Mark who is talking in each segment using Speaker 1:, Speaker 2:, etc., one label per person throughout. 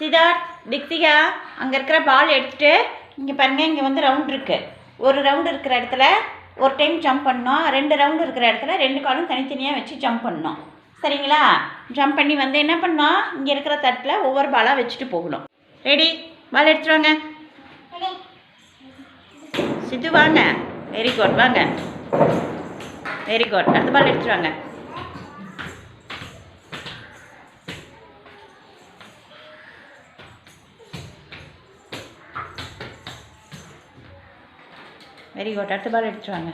Speaker 1: சிதார்த் திக்திகா அங்கே இருக்கிற பால் எடுத்துட்டு இங்கே பாருங்கள் இங்கே வந்து ரவுண்ட் இருக்குது ஒரு ரவுண்டு இருக்கிற இடத்துல ஒரு டைம் ஜம்ப் பண்ணோம். ரெண்டு ரவுண்டு இருக்கிற இடத்துல ரெண்டு காலும் தனித்தனியாக வச்சு ஜம்ப் பண்ணோம். சரிங்களா? ஜம்ப் பண்ணி வந்து என்ன பண்ணோம்? இங்கே இருக்கிற தட்டில் ஒவ்வொரு பாலாக வச்சுட்டு போகணும். ரெடி பால் எடுத்துட்டு வாங்க. சித்து வாங்க. வெரி குட் வாங்க. வெரி குட் அடுத்த பால் எடுத்துட்டு வாங்க. வெரி குட் அடுத்த பால் எடுத்துட்டு வாங்க.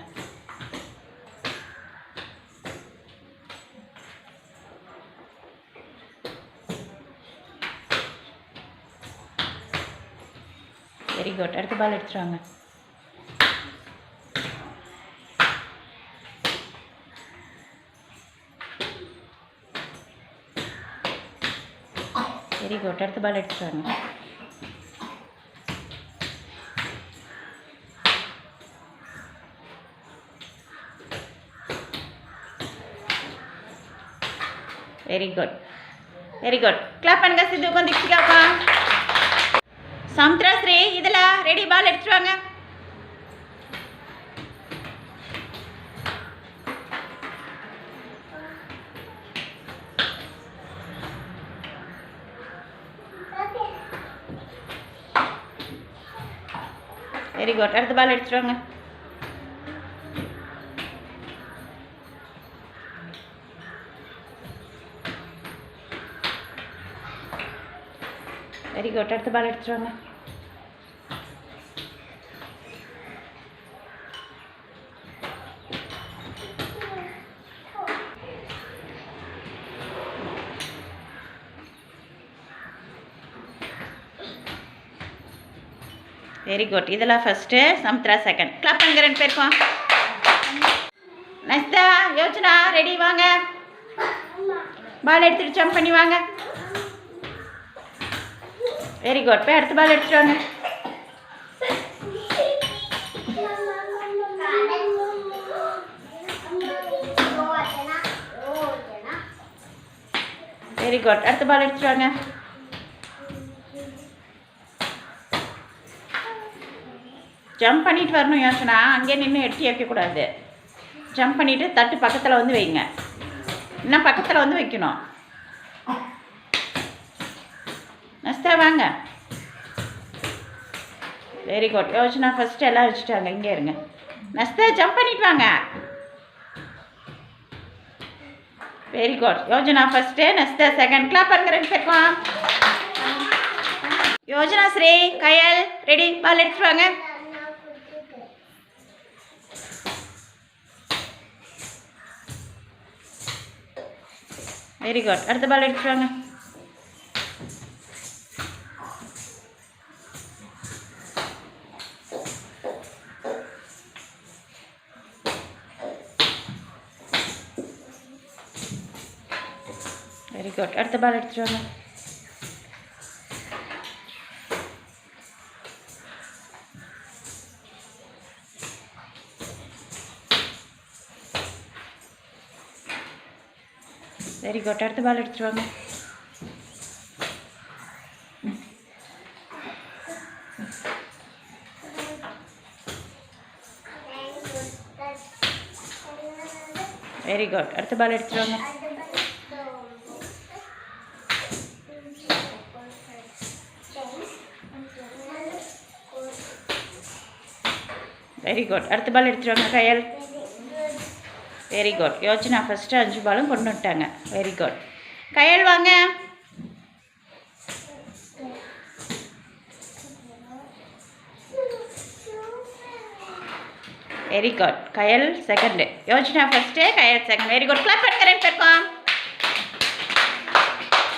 Speaker 1: வெரி குட் அடுத்த பால் எடுத்துட்டு வாங்க. வெரி குட் அடுத்த பால் எடுத்துட்டு வாங்க. Very good very good clap பண்ணுங்க சித்து உட்காந்து திக்ஷிகாக்கா சமுத்ரா ஸ்ரீ இதில். ரெடி பால் எடுத்துட்டு வாங்க. வெரி குட் அடுத்த பால் எடுத்துட்டு வாங்க. வெரி குட் அடுத்த பால் எடுத்துட்டு வாங்க வெரி குட் இதெல்லாம் ஃபஸ்ட்டு சமுத்ரா செகண்ட் கிளாப் பண்ணுங்க ரெண்டு பேருக்கும். நஸ்தா யோசனா ரெடி வாங்க. பால் எடுத்துட்டு ஜம்ப் பண்ணி வாங்க. வெரி குட் போய் அடுத்த பால் எடுத்துட்டு வாங்க. வெரி குட் அடுத்த பால் எடுத்துட்டு வாங்க. ஜம்ப் பண்ணிட்டு வரணும் யோசனா. அங்கேயே நின்று எட்டி வைக்கக்கூடாது ஜம்ப் பண்ணிவிட்டு தட்டு பக்கத்தில் வந்து வைங்க. இன்னும் பக்கத்தில் வந்து வைக்கணும். நஸ்தா வாங்க. வெரி குட் யோசனா ஃபஸ்ட்டு எல்லாம் வச்சுட்டாங்க. இங்கே இருங்க. நஸ்தா ஜம்ப் பண்ணிட்டு வாங்க. Very good Yojana first Nastha second clap பண்ணுங்க ரெண்டு பேருக்கும். யோஜனா ஸ்ரீ கயல் ரெடி பால் எடுத்துட்டு வாங்க. வெரி குட் அடுத்த பால் எடுத்துட்டு வாங்க. வெரி குட் அடுத்த பால் எடுத்துட்டு வாங்க வெரி குட் அடுத்த பால் எடுத்துட்டு வாங்க வெரி குட் அடுத்த பால் வெரி குட் அடுத்த பால் எடுத்துருவாங்க கையல். வெரி குட் யோசனா ஃபஸ்ட்டு அஞ்சு பாலும் கொண்டு வந்துட்டாங்க. வெரி குட் கையல் வாங்க. Very good Kayal second Yojana first Kayal second very good clap எடுக்கிறேன் பெருக்கோம்.